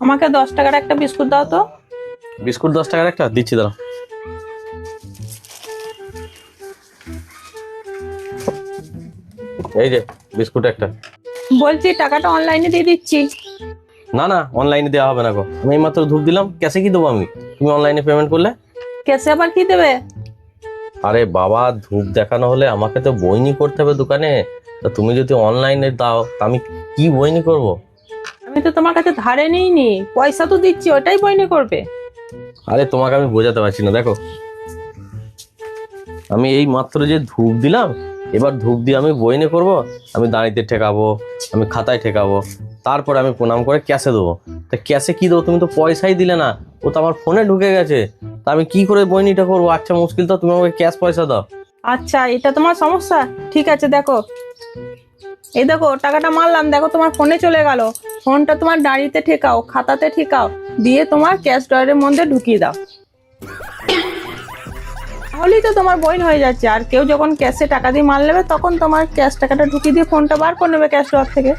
আমাকে দশ টাকার একটা বিস্কুট দাও তো। বিস্কুট দশ টাকার একটা? দিচ্ছি দাঁড়া এই যে বিস্কুট একটা। বলছি টাকাটা অনলাইনে দিয়ে দিচ্ছি। না না অনলাইনে দেওয়া হবে না গো। আমি এইমাত্র ধূপ দিলাম ক্যাশে কি দেবো আমি? তুমি অনলাইনে পেমেন্ট করলে? কেসে আবার কি দেবে? আরে বাবা ধূপ দেখানো হলে আমাকে তো বইনি করতে হবে দোকানে। তা তুমি যদি অনলাইনে দাও তা আমি কি বইনি করব? আমি তো তোমার কাছে ধারে নিইনি পয়সা তো দিচ্ছি ওটাই বইনি করবে। আরে তোমাকে আমি বোঝাতে পারছি না দেখো। আমি এই মাত্র যে ধূপ দিলাম এবার ধূপ দিয়ে আমি বইনে করব, আমি দাঁড়িতে ঠেকাবো, আমি খাতায় ঠেকাবো, তারপরে আমি প্রণাম করে ক্যাশে দেবো। তা ক্যাশে কী দেবো? তুমি তো পয়সাই দিলে না। ও তো আমার ফোনে ঢুকে গেছে। তা আমি কি করে বইনিটা করব? আচ্ছা মুশকিল তো, তুমি আমাকে ক্যাশ পয়সা দাও। আচ্ছা এটা তোমার সমস্যা? ঠিক আছে, দেখো। এই দেখো, টাকাটা মারলাম। দেখো, তোমার ফোনে চলে গেল। ফোনটা তোমার দাঁড়িতে ঠেকাও, খাতাতে ঠেকাও, দিয়ে তোমার ক্যাশ ড্রয়ারের মধ্যে ঢুকিয়ে দাও। তাহলেই তো তোমার বইন হয়ে যাচ্ছে। আর কেউ যখন ক্যাশে টাকা দিয়ে মাল নেবে, তখন তোমার ক্যাশ টাকাটা ঢুকিয়ে দিয়ে ফোনটা বার করে নেবে ক্যাশ লক থেকে।